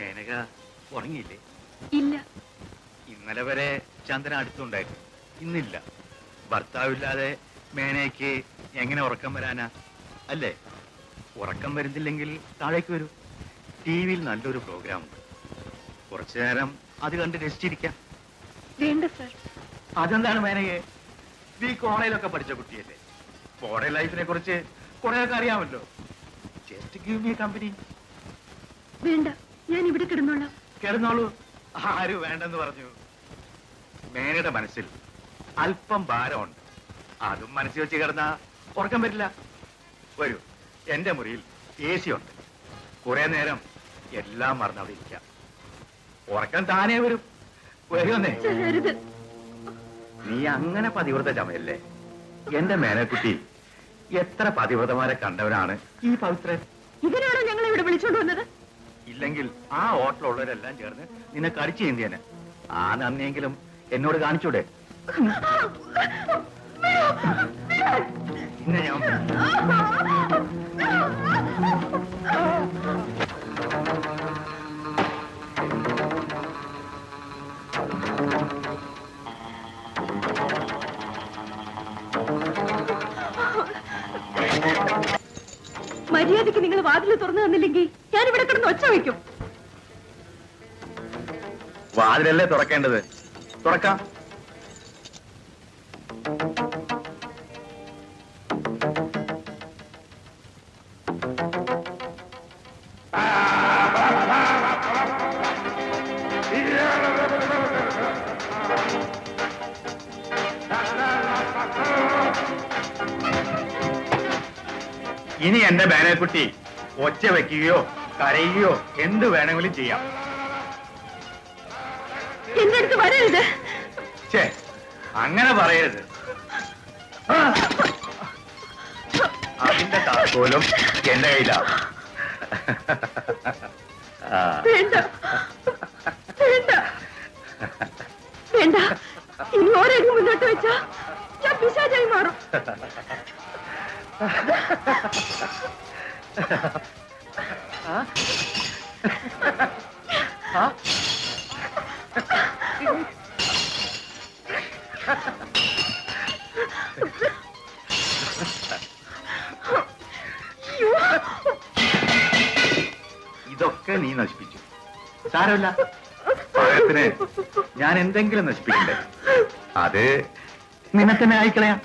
മേനക ഉറങ്ങിയില്ലേ? ഇല്ല. ഇന്നലെ വരെ ചന്ദ്രൻ അടുത്തുണ്ടായിരുന്നു. ഇന്നില്ല. ഭർത്താവില്ലാതെ മേനയ്ക്ക് എങ്ങനെ ഉറക്കം വരാനാ? അല്ലേ? ഉറക്കം വരുന്നില്ലെങ്കിൽ താഴേക്ക് വരൂ. ടി വിയിൽ നല്ലൊരു പ്രോഗ്രാം ഉണ്ട്. കുറച്ചു നേരം അത് കണ്ട് രസിച്ചിരിക്കാം വേണ്ട സർ അതെന്താണ് മേനയെ? നീ കോളേജിലൊക്കെ പഠിച്ച കുട്ടിയല്ലേ. കോളേജ് ലൈഫിനെ കുറിച്ച് കുറെയൊക്കെ അറിയാമല്ലോ. ജസ്റ്റ് ഗിവ് മീ കമ്പനി വേണ്ട. ഞാൻ ഇവിടെ കിടന്നോളാം. കിടന്നോളൂ. ആര് വേണ്ടെന്ന് പറഞ്ഞു. മേനയുടെ മനസ്സിൽ അല്പം ഭാരമുണ്ട്. അതും മനസ്സിൽ വെച്ച് കിടന്ന ഉറക്കം പറ്റില്ല വരൂ എന്റെ മുറിയിൽ എ സി ഉണ്ട്. കുറെ നേരം എല്ലാം മറന്നവിടെ ഇരിക്കാം ഉറക്കം താനേ വരും. വരുമെന്നേ നീ അങ്ങനെ പതിവ്രത ചമയല്ലേ? എന്റെ മേനക്കുട്ടി എത്ര പതിവ്രതമാരെ കണ്ടവരാണ് ഈ പവിത്രൻ? ഇതിനാണോ ഞങ്ങളെ ഇവിടെ വിളിച്ചോണ്ട് വന്നത്? ഇല്ലെങ്കിൽ ആ ഹോട്ടലുള്ളവരെല്ലാം ചേർന്ന് നിന്നെ കടിച്ചു ചെയ്യുന്നതിന് ആ നന്ദിയെങ്കിലും എന്നോട് കാണിച്ചൂടെ? പിന്നെ ഞാൻ വാതിൽ ഞാൻ ഇവിടെ കിടന്ന് ഒച്ച വയ്ക്കും വാതിലല്ലേ തുറക്കേണ്ടത്? തുറക്കാം. ഇനി എന്റെ ബാനക്കുട്ടി ഒച്ച വെക്കുകയോ കരയുകയോ എന്ത് വേണമെങ്കിലും ചെയ്യാം. എന്റെ അടുത്ത് വരരുത്? ഛേ അങ്ങനെ പറയരുത്. അതിന്റെ താക്കോലും എന്റെ കയ്യിലാണ് വേണ്ട. വേണ്ട. വേണ്ട. ഇനി ഓരടി മുന്നോട്ട് വെച്ചാ. ഞാൻ പിശാചായി മാറും. ഇതൊക്കെ നീ നശിപ്പിച്ചു. സാരമില്ല. പകരത്തിന് ഞാൻ എന്തെങ്കിലും നശിപ്പിക്കണ്ടേ? അത്. നിന്നെ തന്നെ അയക്കളയാം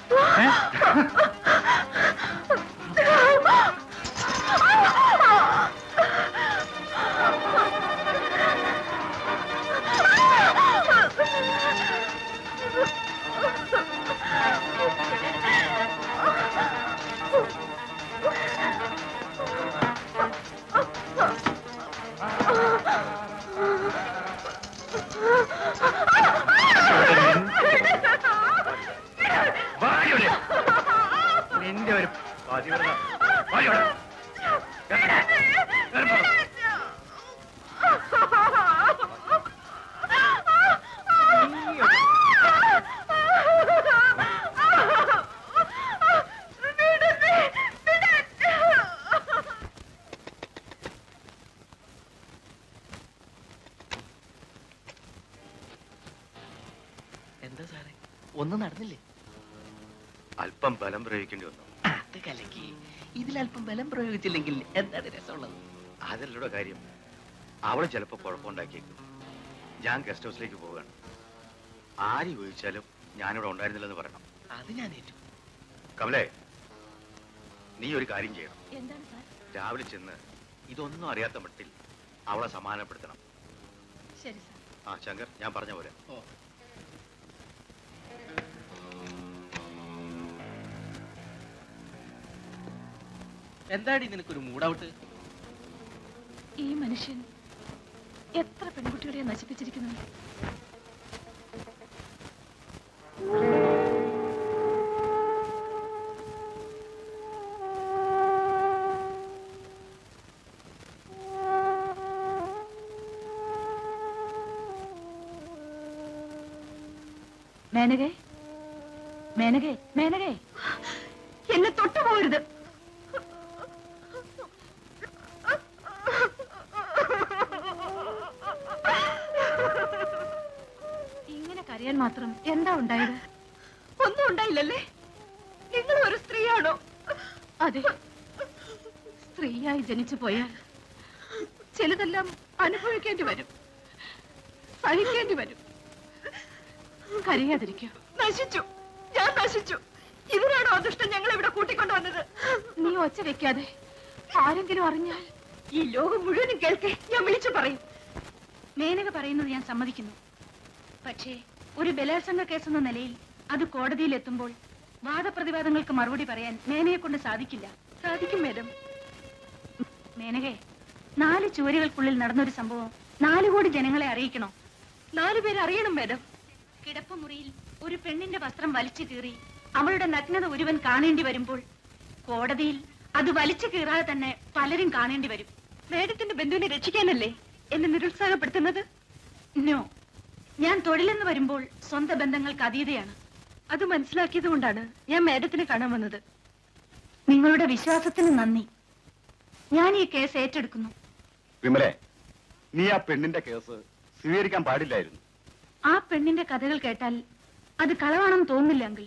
Yeah. ഒന്നും നടന്നില്ലേ? അല്പം ബലം പ്രയോഗിക്കേണ്ടി വന്നു. അത് കലക്കി. ഇതിലല്പം ബലം പ്രയോഗിച്ചില്ലെങ്കിൽ എന്താണ് രസമുള്ളത്? അതല്ലൂടെ കാര്യം. അവൾ ചിലപ്പോ കുഴപ്പമുണ്ടാക്കിയേക്കും. ഞാൻ ഗസ്റ്റ് ഹൗസിലേക്ക് പോവുകയാണ്. ആര് ചോദിച്ചാലും ഞാനിവിടെ ഉണ്ടായിരുന്നില്ലെന്ന് പറയണം. അത് ഞാൻ ഏറ്റു. കമലേ നീ ഒരു കാര്യം ചെയ്യണം. എന്താണ് സാർ? രാവിലെ ചെന്ന് ഇതൊന്നും അറിയാത്ത മട്ടിൽ അവളെ സമാധാനപ്പെടുത്തണം. ശരി സാർ. ആ ശങ്കർ ഞാൻ പറഞ്ഞ പോലെ. ഓ. എന്താടി നിനക്കൊരു മൂഡൌട്ട്? ഈ മനുഷ്യൻ എത്ര പെൺകുട്ടികളെ നശിപ്പിച്ചിരിക്കുന്നു മേനകെ മേനകെ മേനകെ. എന്നെ തൊട്ടു പോകരുത് മാത്രം എന്താ ഉണ്ടായത്? ഒന്നും ഉണ്ടായില്ലല്ലേ? നിങ്ങൾ ഒരു സ്ത്രീയാണോ? അതെ. സ്ത്രീയായി ജനിച്ചു പോയാൽ ചിലതെല്ലാം അനുഭവിക്കേണ്ടി വരും. സഹിക്കേണ്ടി വരും. കരയാതിരിക്കൂ. നശിച്ചു. ഞാൻ നശിച്ചു. ഇതിനാണോ അദൃഷ്ടം ഞങ്ങൾ ഇവിടെ കൂട്ടിക്കൊണ്ടുവന്നത്? നീ ഒച്ച വെക്കാതെ ആരെങ്കിലും അറിഞ്ഞാൽ ഈ ലോകം മുഴുവനും കേൾക്കെ. ഞാൻ വിളിച്ചു പറയും. മേനക പറയുന്നത് ഞാൻ സമ്മതിക്കുന്നു. പക്ഷേ ഒരു ബലാത്സംഗ കേസെന്ന നിലയിൽ അത് കോടതിയിൽ എത്തുമ്പോൾ വാദപ്രതിവാദങ്ങൾക്ക് മറുപടി പറയാൻ മേനയെ കൊണ്ട് സാധിക്കില്ല. സാധിക്കും മേഡം. മേനകെ നാല് ചുവരുകൾക്കുള്ളിൽ നടന്നൊരു സംഭവം നാല് കോടി ജനങ്ങളെ അറിയിക്കണോ? നാലു പേര് അറിയണം മേഡം. കിടപ്പുമുറിയിൽ ഒരു പെണ്ണിന്റെ വസ്ത്രം വലിച്ചു കീറി അവളുടെ നഗ്നത ഒരുവൻ കാണേണ്ടി വരുമ്പോൾ കോടതിയിൽ അത് വലിച്ചു കീറാതെ തന്നെ പലരും കാണേണ്ടി വരും. മേഡത്തിന്റെ ബന്ധുവിനെ രക്ഷിക്കാനല്ലേ എന്നെ നിരുത്സാഹപ്പെടുത്തുന്നത്? നോ. ഞാൻ തൊഴിലെന്ന് വരുമ്പോൾ സ്വന്തം ബന്ധങ്ങൾക്ക് അതീതയാണ്. അത് മനസ്സിലാക്കിയത് കൊണ്ടാണ് ഞാൻ മേഡത്തിന് കാണാൻ വന്നത്. നിങ്ങളുടെ വിശ്വാസത്തിന് നന്ദി. ഞാൻ ഈ കേസ് ഏറ്റെടുക്കുന്നു. വിമലെ നീ ആ പെണ്ണിന്റെ കേസ് സ്വീകരിക്കാൻ പാടില്ലായിരുന്നു. ആ പെണ്ണിന്റെ കഥകൾ കേട്ടാൽ അത് കളവാണെന്ന് തോന്നില്ല അങ്കിൾ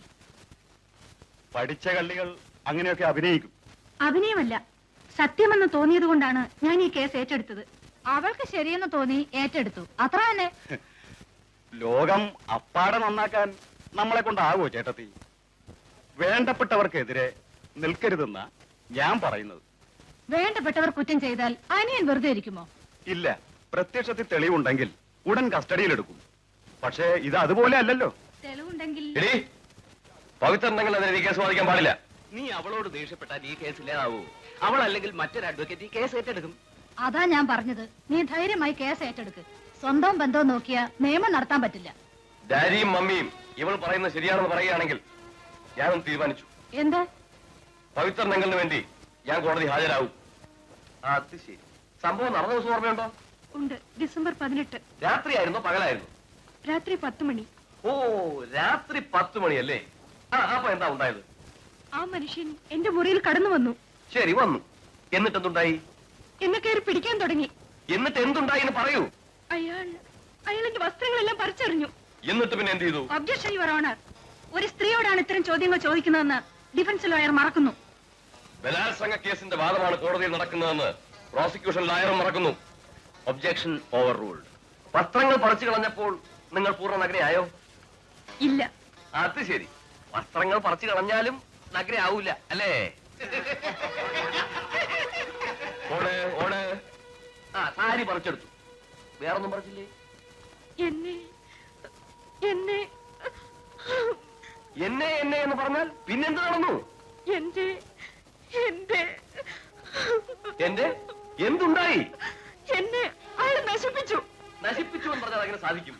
പഠിച്ച കള്ളികൾ അങ്ങനെയൊക്കെ അഭിനയിക്കും. അഭിനയമല്ല സത്യമെന്ന് തോന്നിയത് കൊണ്ടാണ് ഞാൻ ഈ കേസ് ഏറ്റെടുത്തത്. അവൾക്ക് ശരിയെന്ന് തോന്നി ഏറ്റെടുത്തു. അത്ര തന്നെ. ലോകം അപ്പാടെ നന്നാക്കാൻ നമ്മളെ കൊണ്ടാവോ ചേട്ടത്തി? വേണ്ടപ്പെട്ടവർക്കെതിരെ നിൽക്കരുതെന്ന ഞാൻ പറയുന്നത്. വേണ്ടപ്പെട്ടവർ കുറ്റം ചെയ്താൽ അനിയൻ വെറുതെ ഇരിക്കുമോ? ഇല്ല പ്രത്യക്ഷത്തിൽ തെളിവുണ്ടെങ്കിൽ ഉടൻ കസ്റ്റഡിയിലെടുക്കും. പക്ഷേ ഇത് അതുപോലെ അല്ലല്ലോ. തെളിവുണ്ടെങ്കിൽ എടീ പവിത്രണ്ടെങ്കിൽ അതിന് കേസ് വാദിക്കാൻ പാടില്ല. നീ അവളോട് ദേഷ്യപ്പെട്ടാൽ ഈ കേസ് ഇല്ലാതാവൂ അവൾ അല്ലെങ്കിൽ മറ്റൊരു അഡ്വക്കേറ്റ് ഈ കേസ് ഏറ്റെടുക്കും. അതാ ഞാൻ പറഞ്ഞത്. നീ ധൈര്യമായി കേസ് ഏറ്റെടുക്ക്. സ്വന്തം ബന്ധവും നോക്കിയ നിയമം നടത്താൻ പറ്റില്ല. ഡാഡിയും മമ്മിയും ഇവൾ പറയുന്നത് ശരിയാണെന്ന് പറയുകയാണെങ്കിൽ ഞാനും തീരുമാനിച്ചു. എന്താ? പവിത്രണ്ടെങ്കിലിന് വേണ്ടി ഞാൻ കോടതി ഹാജരാകും. അത് ശരി. സംഭവം നടന്ന ദിവസം ഓർമ്മയുണ്ടോ? ഉണ്ട്. ഡിസംബർ പതിനെട്ട്. രാത്രിയായിരുന്നോ? പകലായിരുന്നു? രാത്രി പത്ത് മണി. ഓ രാത്രി പത്ത് മണിയല്ലേ? ആ അപ്പൊ എന്താ ഉണ്ടായത്? ആ മനുഷ്യൻ എന്റെ മുറിയിൽ കടന്നു വന്നു. ശരി വന്നു. എന്നിട്ട് എന്തുണ്ടായി എന്നെ കയറി പിടിക്കാൻ തുടങ്ങി. എന്നിട്ട് എന്തുണ്ടായി എന്ന് പറയൂ. അയാൾ അയാൾ എന്റെ വസ്ത്രങ്ങളെല്ലാം പറിച്ചെറിഞ്ഞു. എന്നിട്ട് പിന്നെ എന്ത് ചെയ്തു? ഒബ്ജക്ഷൻ യുവർ ഓണർ ഒരു സ്ത്രീയോടാണ് ഇത്തരം ചോദ്യങ്ങൾ ചോദിക്കുന്നതെന്ന് ഡിഫൻസ് ലോയർ മറക്കുന്നു. ബലാത്സംഗ കേസിന്റെ വാദമാണ് കോടതിയിൽ നടക്കുന്നതെന്ന് പ്രോസിക്യൂഷൻ ലോയർ മറക്കുന്നു. ഒബ്ജക്ഷൻ ഓവർ റൂൾഡ് വസ്ത്രങ്ങൾ പറിച്ചു കളഞ്ഞപ്പോൾ നിങ്ങൾ പൂർണ നഗരയായോ ഇല്ല. അത് ശരി. വസ്ത്രങ്ങൾ പറിച്ചു കളഞ്ഞാലും നഗരയാവൂല അല്ലേ? ഓട് ഓട്. ആ സാരി പറിച്ചെടുത്തു. വേറൊന്നും പറഞ്ഞില്ലേ? എന്നെ എന്നെ. എന്നെ എന്നെ എന്ന് പറഞ്ഞാൽ പിന്നെന്ത് നടന്നു? എന്റെ എന്റെ. എന്റെ? എന്തുണ്ടായി? എന്നെ അയാൾ നശിപ്പിച്ചു. നശിപ്പിച്ചു എന്ന് പറഞ്ഞാൽ അങ്ങനെ സാധിക്കും.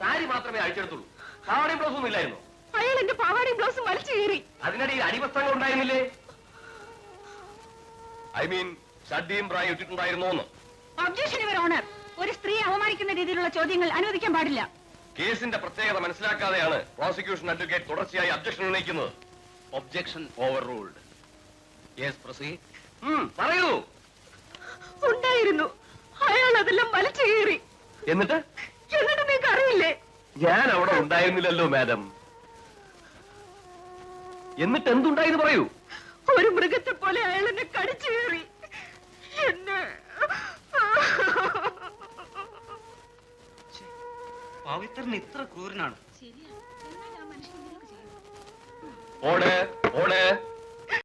സാരി മാത്രമേ അഴിച്ചെടുത്തുള്ളൂ. പാവാടയും ബ്ലൗസ് ഒന്നും ഇല്ലായിരുന്നു. അയാൾ എന്റെ പാവാടയും ബ്ലൗസും വലിച്ചു കീറി. അതിനിടയിൽ അടിവസ്ത്രങ്ങൾ ഉണ്ടായിരുന്നില്ലേ? ഐ മീൻ ഷഡ്ഡിയും പ്രായം ഇട്ടിട്ടുണ്ടായിരുന്നു ഒബ്ജക്ഷൻ ഇവർ ഓണർ ഒരു സ്ത്രീയെ അപമാനിക്കുന്ന രീതിയിലുള്ള ചോദ്യങ്ങൾ അനുവദിക്കാൻ പാടില്ല. കേസിന്റെ പ്രത്യേകത മനസ്സിലാക്കാതെയാണ് പ്രോസിക്യൂഷൻ അഡ്വക്കേറ്റ് തുടർച്ചയായി അബ്ജക്ഷൻ ഉന്നയിക്കുന്നത്. Objection overruled yes proceed ഉം, പറയൂ ഉണ്ടായിരുന്നു. അയാൾ അതെല്ലാം വലിച്ചു കീറി. എന്നിട്ട്? എന്നിട്ട് നിങ്ങൾക്ക് അറിയില്ലേ ഞാൻ അവിടെ ഉണ്ടായിരുന്നില്ലല്ലോ മാഡം. എന്നിട്ട് എന്തുണ്ടായി എന്ന് പറയൂ. ഒരു മൃഗത്തെ പോലെ അയാൾ എന്നെ കടിച്ചു കീറി എന്നെ പവിത്രൻ ഇത്ര ക്രൂരനാണ്. ഓട് ഓട്